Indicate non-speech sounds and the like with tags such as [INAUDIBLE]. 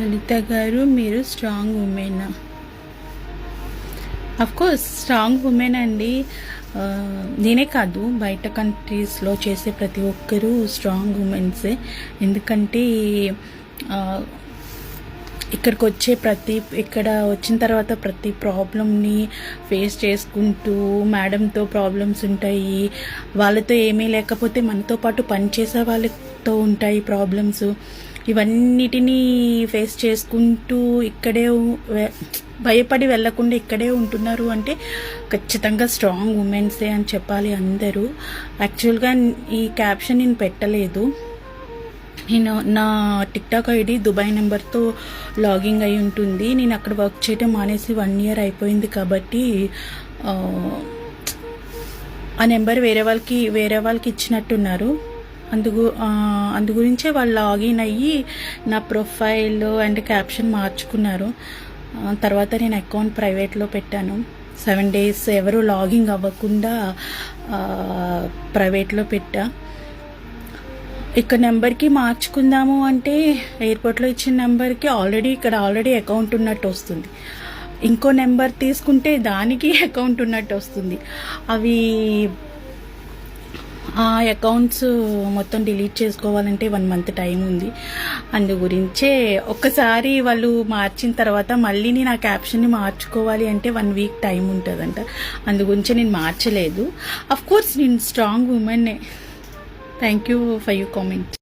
లలిత గారు మీరు strong women course strong women అండి. నేనే కాదు బయట కంట్రీస్లో చేసే ప్రతి ఒక్కరూ స్ట్రాంగ్ ఉమెన్సే ఎందుకంటే ఇక్కడికి వచ్చే ప్రతి ఇక్కడ వచ్చిన తర్వాత ప్రతి ప్రాబ్లమ్ని ఫేస్ చేసుకుంటూ మేడంతో ప్రాబ్లమ్స్ ఉంటాయి. వాళ్ళతో ఏమీ లేకపోతే మనతో పాటు పనిచేసే వాళ్ళతో ఉంటాయి ప్రాబ్లమ్స్. ఇవన్నిటినీ ఫేస్ చేసుకుంటూ ఇక్కడే భయపడి వెళ్ళకుండా ఇక్కడే ఉంటున్నారు అంటే ఖచ్చితంగా స్ట్రాంగ్ ఉమెన్సే అని చెప్పాలి అందరూ. యాక్చువల్గా ఈ క్యాప్షన్ నేను పెట్టలేదు. నేను నా టిక్టాక్ ఐడి దుబాయ్ నెంబర్తో లాగింగ్ అయి ఉంటుంది. నేను అక్కడ వర్క్ చేయటం మానేసి వన్ ఇయర్ అయిపోయింది కాబట్టి ఆ, నెంబర్ వేరే వాళ్ళకి వేరే వాళ్ళకి ఇచ్చినట్టున్నారు. అందుగు అందుగురించే అందు గురించే వాళ్ళు లాగిన్ అయ్యి నా ప్రొఫైల్ అండ్ క్యాప్షన్ మార్చుకున్నారు. తర్వాత నేను అకౌంట్ ప్రైవేట్లో పెట్టాను. సెవెన్ డేస్ ఎవరు లాగింగ్ అవ్వకుండా ప్రైవేట్లో పెట్టా. ఇక్కడ నెంబర్కి మార్చుకుందాము అంటే ఎయిర్పోర్ట్లో ఇచ్చిన నెంబర్కి ఆల్రెడీ ఇక్కడ ఆల్రెడీ అకౌంట్ ఉన్నట్టు వస్తుంది. ఇంకో నెంబర్ తీసుకుంటే దానికి [LAUGHS] అకౌంట్ ఉన్నట్టు వస్తుంది. అవి ఆ అకౌంట్స్ మొత్తం డిలీట్ చేసుకోవాలంటే వన్ మంత్ టైం ఉంది. అందు గురించే ఒక్కసారి వాళ్ళు మార్చిన తర్వాత మళ్ళీ నేను ఆ క్యాప్షన్ని మార్చుకోవాలి అంటే వన్ వీక్ టైం ఉంటుందంట. అందు గురించి నేను మార్చలేదు. అఫ్కోర్స్ నేను స్ట్రాంగ్ ఉమెన్నే. Thank you for your comment.